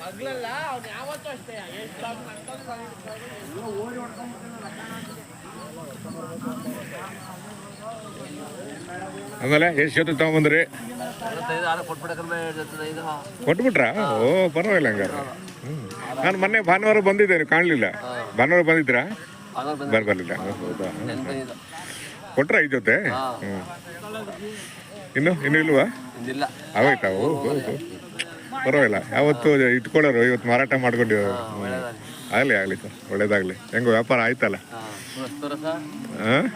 ಮಗ್ಲಲ್ಲ ಅವ್ನು ಯಾವತ್ತೂ ಅಷ್ಟೇ. ಎಷ್ಟು. ಆಮೇಲೆ ಎಷ್ಟು ಜೊತೆ ತಗೊಂಬಂದ್ರಿ? ಕೊಟ್ಬಿಟ್ರಾ? ಓ ಪರವಾಗಿಲ್ಲ ಹಂಗಾರೆ ಹ್ಮ್. ನಾನು ಮೊನ್ನೆ ಭಾನುವಾರ ಬಂದಿದ್ದೇನೆ ಕಾಣಲಿಲ್ಲ. ಭಾನುವಾರ ಬಂದಿದ್ರಾ ಬರ್ಬರ್ಲಿಲ್ಲ ಹೌದಾ? ಕೊಟ್ರ ಈ ಜೊತೆ? ಹ್ಮ್. ಇನ್ನು ಇನ್ನು ಇಲ್ವಾ? ಇಲ್ಲ. ಪರವಾಗಿಲ್ಲ. ಯಾವತ್ತು ಇಟ್ಕೊಳ್ಳೋರು ಇವತ್ತು ಮಾರಾಟ ಮಾಡ್ಕೊಂಡಿರೋರು. ಆಗಲಿ ಆಗಲಿ ಸರ್. ಒಳ್ಳೇದಾಗಲಿ. ಹೆಂಗೋ ವ್ಯಾಪಾರ ಆಯ್ತಲ್ಲ? ಹಾಂ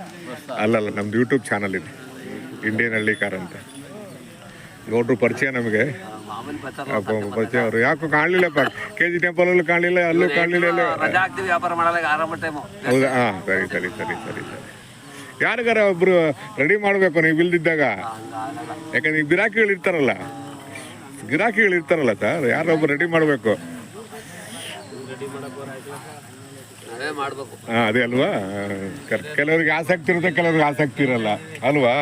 ಅಲ್ಲಲ್ಲ ನಮ್ದು ಯೂಟ್ಯೂಬ್ ಚಾನಲ್ ಇದೆ. ಇಂಡಿಯನ್ ಹಳ್ಳಿ ಕಾರ್ ಅಂತ. ಗೌಡ್ರು ಪರಿಚಯ ನಮಗೆ. ಮಾಮೂಲಿ ಪ್ರಚಾರ ಅಪ್ಪ ಪರಿಚಯ ಅವರು. ಯಾಕೋ ಕಾಣಲಿಲ್ಲಪ್ಪ. ಕೆ ಜಿ ಟೆಂಪಲಲ್ಲೂ ಕಾಣಲಿಲ್ಲ ಅಲ್ಲೂ ಕಾಣಲಿಲ್ಲ ಎಲ್ಲೂ ರಜಾ ಹಾಕ್ತಿವಿ ವ್ಯಾಪಾರ ಮಾಡಲ್ಲ ಈಗ ಆರಾಮ ಟೈಮು ಹೌದಾ? ಹಾಂ ಸರಿ ಸರಿ ಸರಿ ಸರಿ ಸರಿ. ಯಾರಿಗಾರ ಒಬ್ರು ರೆಡಿ ಮಾಡಬೇಕು ನೀವು ಇಲ್ದಿದ್ದಾಗ? ಯಾಕಂದ್ರೆ ಈ ಗಿರಾಕಿಗಳು ಇರ್ತಾರಲ್ಲ. ಗಿರಾಕಿಗಳು ಇರ್ತಾರಲ್ಲ ಸರ್ ಯಾರೊಬ್ರು ರೆಡಿ ಮಾಡಬೇಕು? ಹಾಂ ಅದೇ ಅಲ್ವಾ? ಕೆಲವ್ರಿಗೆ ಆಸಕ್ತಿ ಇರುತ್ತೆ ಕೆಲವ್ರಿಗೆ ಆಸಕ್ತಿ ಇರಲ್ಲ. ಅಲ್ವಾ?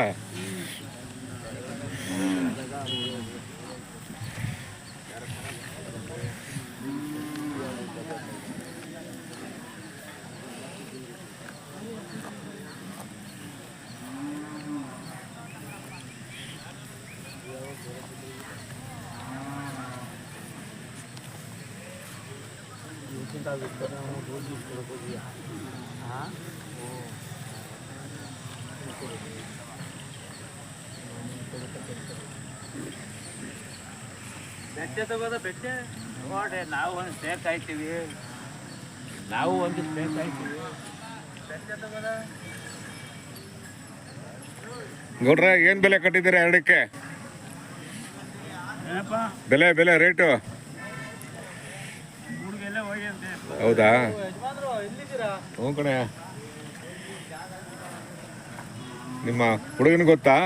ಬೆಟ್ಟೆ ತಗೋದ ಬೆಟ್ಟೆ? ನೋಡ್ರಿ ನಾವು ಒಂದು ಸ್ಟೇಕ್ ಆಯ್ತೀವಿ ನಾವು ಒಂದು ಸ್ಟೇಕ್ ಆಯ್ತೀವಿ ಬೆಟ್ಟೆ ತಗೋದ? ನೋಡ್ರೆ ಏನು ಬೆಲೆ ಕಟ್ಟಿದ್ದೀರಾ ಎರಡಕ್ಕೆ? ಏನಪ್ಪ? ಬೆಲೆ ಬೆಲೆ ರೇಟು? ಹೌದಾ? ಹ್ಞೂ ಕಣೆ. ನಿಮ್ಮ ಹುಡುಗನ ಗೊತ್ತಾ?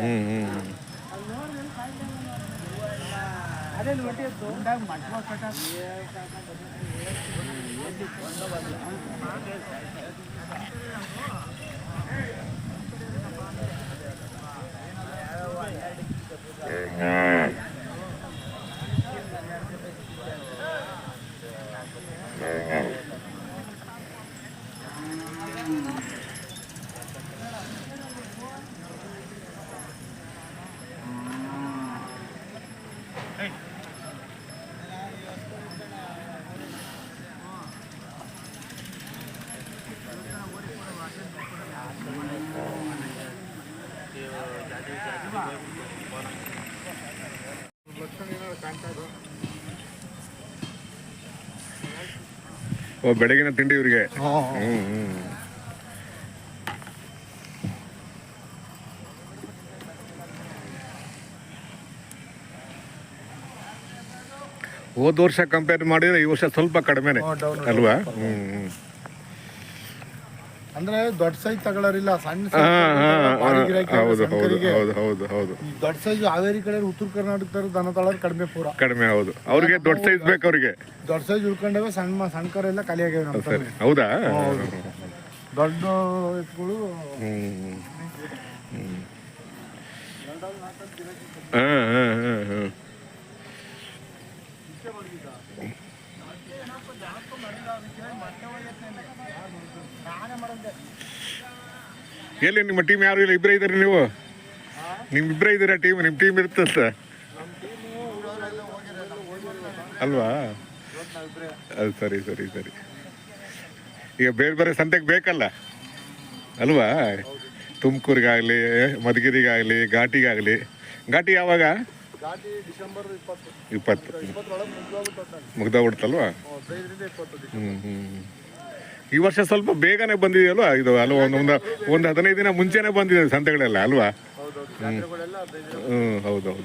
ಹ್ಞೂ ಹ್ಞೂ ಅದೇ ಬೆಳಗಿನ ತಿಂಡಿ ಇವ್ರಿಗೆ. ಹೋದ ವರ್ಷ ಕಂಪೇರ್ ಮಾಡಿದ್ರೆ ಈ ವರ್ಷ ಸ್ವಲ್ಪ ಕಡಿಮೆನೆ ಅಲ್ವಾ? ಹ್ಮ್. ಅಂದ್ರೆ ದೊಡ್ಡ ಸೈಜ್ ತಗೊಳ್ಳೋರಿಲ್ಲ ಸಣ್ಣ ಹೌದು ಹೌದು ಹೌದು ಹೌದು ದೊಡ್ಡ ಸೈಜ್ ಹಾವೇರಿ ಕಡೆ ಉತ್ತರ ಕರ್ನಾಟಕದವ್ರು ದನ ತಳ್ಳೋರು ಕಡಿಮೆ ಪೂರ. ಕಡಿಮೆ ಹೌದು. ಅವ್ರಿಗೆ ದೊಡ್ಡ ಸೈಜ್ ಬೇಕು ಅವ್ರಿಗೆ. ದೊಡ್ಡ ಸೈಜ್ ಉಳ್ಕೊಂಡಾಗ ಸಣ್ಣ ಸಣ್ಣ ಕರ ಎಲ್ಲ ಖಾಲಿ ಆಗ್ಯಾವ ನಮ್ಮ ಸರಿ. ಹೌದಾ? ದೊಡ್ಡ ಎತ್ತುಗಳು ಹಾಂ ಹಾಂ ಹಾಂ ಹಾಂ ಎಲ್ಲಿ ನಿಮ್ಮ ಟೀಮ್ ಯಾರು ಇಲ್ಲ? ಇಬ್ಬರೇ ಇದ್ದೀರಿ ನೀವು? ನಿಮ್ಮ ಇಬ್ಬರೇ ಇದ್ದೀರಾ ಟೀಮ್ ನಿಮ್ಮ ಟೀಮ್ ಇರುತ್ತಂತ ಅಲ್ವಾ? ಅದು ಸರಿ ಸರಿ ಸರಿ. ಈಗ ಬೇರೆ ಬೇರೆ ಸಂತೆಗೆ ಬೇಕಲ್ಲ? ಅಲ್ವಾ? ತುಮಕೂರಿಗಾಗಲಿ, ಮಧುಗಿರಿಗಾಗಲಿ, ಘಾಟಿಗಾಗಲಿ. ಘಾಟಿ ಯಾವಾಗ? ಇಪ್ಪತ್ತು. ಮುಗ್ದೋಗ್ಬಿಡ್ತಲ್ವಾ ಹ್ಞೂ ಹ್ಞೂ ಈ ವರ್ಷ ಸ್ವಲ್ಪ ಬೇಗನೆ ಬಂದಿದೆಯಲ್ವಾ? ಇದು ಅಲ್ವಾ, ಒಂದು ಒಂದು ಒಂದು ಹದಿನೈದು ದಿನ ಮುಂಚೆನೆ ಬಂದಿದೆ ಸಂತೆಗಳೆಲ್ಲ, ಅಲ್ವಾ? ಹ್ಞೂ ಹೌದೌದು.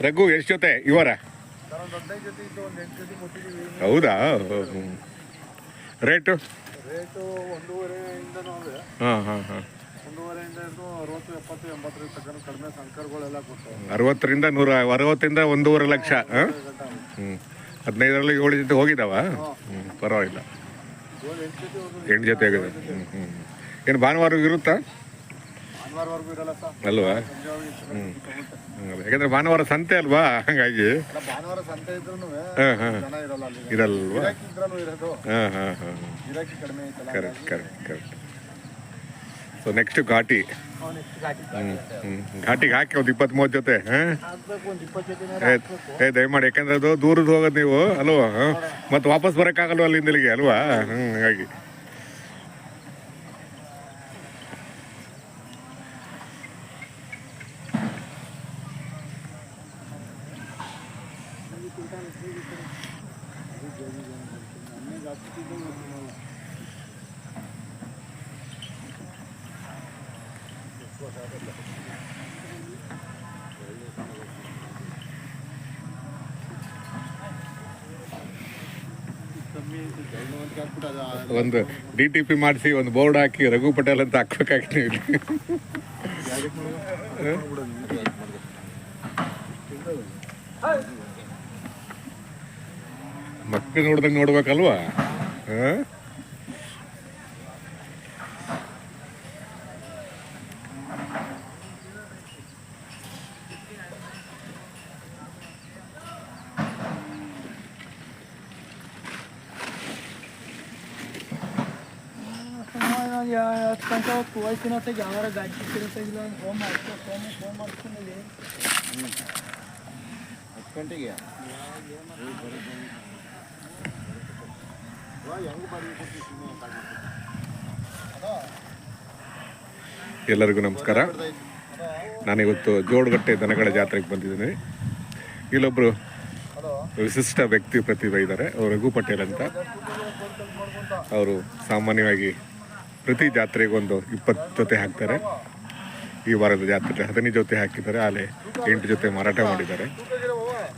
ರಘು ಎಷ್ಟು ಜೊತೆ? ಇವರ? ಹೌದಾ? ರೇಟು ರೇಟು ಹಾಂ ಹಾಂ ಹಾಂ. ಅರವತ್ತರಿಂದ ನೂರ ಅರವತ್ತರಿಂದ ಒಂದೂವರೆ ಲಕ್ಷ ಹ್ಞೂ ಹದಿನೈದರಲ್ಲಿ ಏಳು ಜೊತೆ ಹೋಗಿದ್ದಾವ? ಹ್ಞೂ ಪರವಾಗಿಲ್ಲ. ಎಂಟು ಜೊತೆ ಆಗಿದೆ ಹ್ಞೂ ಹ್ಞೂ ಏನು ಭಾನುವಾರ ಇರುತ್ತಾ? ಅಲ್ವಾ? ಯಾಕಂದ್ರೆ ಭಾನುವಾರ ಸಂತೆ ಅಲ್ವಾ? ಹಾಗಾಗಿ. ಇರಲ್ವಾ? Correct correct correct so next ಘಾಟಿ. ಘಾಟಿಗೆ ಹಾಕಿ ಒಂದು ಇಪ್ಪತ್ತ್ ಮೂವತ್ತು ಜೊತೆ ಏ ದಯಮಾಡಿ. ಯಾಕಂದ್ರೆ ಅದು ದೂರದ ಹೋಗೋದು ನೀವು ಅಲ್ವಾ? ಮತ್ತೆ ವಾಪಸ್ ಬರೋಕ್ಕಾಗಲ್ವ ಅಲ್ಲಿಂದ ಇಲ್ಲಿಗೆ ಅಲ್ವಾ? ಹಾಗಾಗಿ. ಒಂದು ಡಿ ಟಿ ಪಿ ಮಾಡಿಸಿ ಒಂದು ಬೋರ್ಡ್ ಹಾಕಿ ರಘು ಪಟೇಲ್ ಅಂತ ಹಾಕ್ಬೇಕಾಗಿ. ಮಕ್ಕಳು ನೋಡ್ದಂಗೆ ನೋಡ್ಬೇಕಲ್ವಾ Huh? या त्यांचा पोवायचं नव्हतं गावाला गाडची फिरत गेलं फ़ोन मारतो फ़ोन फ़ोन मारतो म्हणजे घ्या ಎಲ್ಲರಿಗೂ ನಮಸ್ಕಾರ. ನಾನಿವತ್ತು ಜೋಡುಗಟ್ಟೆ ದನಗಳ ಜಾತ್ರೆಗೆ ಬಂದಿದ್ದೀನಿ. ಇಲ್ಲೊಬ್ಬರು ವಿಶಿಷ್ಟ ವ್ಯಕ್ತಿ ಪ್ರತಿಭೆ ಇದ್ದಾರೆ. ಅವರು ರಘು ಪಟೇಲ್ ಅಂತ. ಅವರು ಸಾಮಾನ್ಯವಾಗಿ ಪ್ರತಿ ಜಾತ್ರೆಗೊಂದು ಇಪ್ಪತ್ತು ಜೊತೆ ಹಾಕ್ತಾರೆ. ಈ ವಾರದ ಜಾತ್ರೆ ಹದಿನೈದು ಜೊತೆ ಹಾಕಿದ್ದಾರೆ. ಆಲೆ ಎಂಟು ಜೊತೆ ಮಾರಾಟ ಮಾಡಿದ್ದಾರೆ.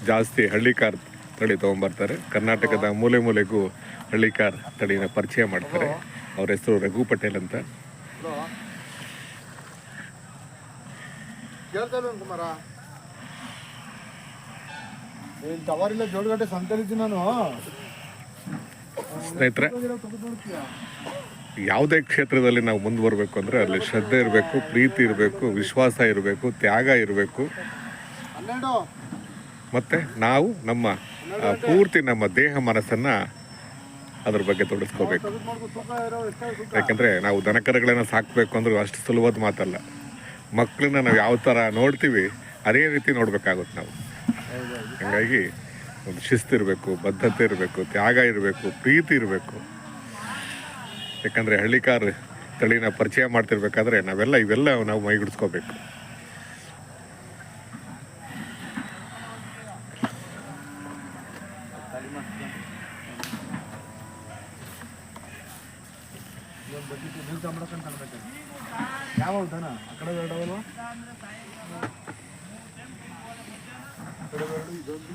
ಜಾಸ್ತಿ ಹಳ್ಳಿಕಾರ್ ತಳಿ ತೊಗೊಂಬರ್ತಾರೆ. ಕರ್ನಾಟಕದ ಮೂಲೆ ಮೂಲೆಗೂ ಹಳ್ಳಿಕಾರ್ ತಳಿನ ಪರಿಚಯ ಮಾಡ್ತಾರೆ. ಅವ್ರ ಹೆಸರು ರಘು ಪಟೇಲ್ ಅಂತ. ಸ್ನೇಹಿತರೆ ಯಾವುದೇ ಕ್ಷೇತ್ರದಲ್ಲಿ ನಾವು ಮುಂದುವರಬೇಕು ಅಂದ್ರೆ ಅಲ್ಲಿ ಶ್ರದ್ಧೆ ಇರಬೇಕು ಪ್ರೀತಿ ಇರಬೇಕು ವಿಶ್ವಾಸ ಇರಬೇಕು ತ್ಯಾಗ ಇರಬೇಕು. ಮತ್ತೆ ನಾವು ನಮ್ಮ ಪೂರ್ತಿ ನಮ್ಮ ದೇಹ ಮನಸ್ಸನ್ನು ಅದ್ರ ಬಗ್ಗೆ ತೊಡಸ್ಕೋಬೇಕು. ಯಾಕಂದ್ರೆ ನಾವು ದನಕರಗಳನ್ನು ಸಾಕಬೇಕು ಅಂದ್ರೆ ಅಷ್ಟು ಸುಲಭದ ಮಾತಲ್ಲ. ಮಕ್ಕಳನ್ನ ನಾವು ಯಾವ ಥರ ನೋಡ್ತೀವಿ, ಅದೇ ರೀತಿ ನೋಡ್ಬೇಕಾಗುತ್ತೆ ನಾವು. ಹಾಗಾಗಿ ಒಂದು ಶಿಸ್ತು ಇರಬೇಕು, ಬದ್ಧತೆ ಇರಬೇಕು, ತ್ಯಾಗ ಇರಬೇಕು, ಪ್ರೀತಿ ಇರಬೇಕು. ಯಾಕಂದರೆ ಹಳ್ಳಿಕಾರ ತಳಿನ ಪರಿಚಯ ಮಾಡ್ತಿರ್ಬೇಕಾದ್ರೆ ನಾವೆಲ್ಲ ಇವೆಲ್ಲ ನಾವು ಮೈಗೂಡಿಸ್ಕೋಬೇಕು. ಯಾವ ದನ ಆ ಕಡೆ ಎರಡು ಅವಲ್ವಾ ಆ ಕಡೆ ಎರಡು ಇದೊಂದು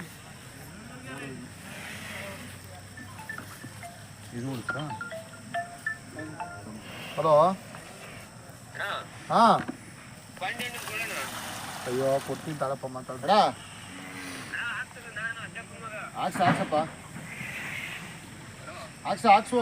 ಇದು ಉಂಟಾ? ಹಲೋ? ಹಾ. ಅಯ್ಯೋ ಕೊಡ್ತೀನಿ ತಾಳಪ್ಪ ಮಾತಾಡ್ಬೇಡ. ಹಾಕ್ಸ ಹಾಕ್ಸಪ್ಪ. ಹಾಕ್ಸ ಹಾಕ್ಸು.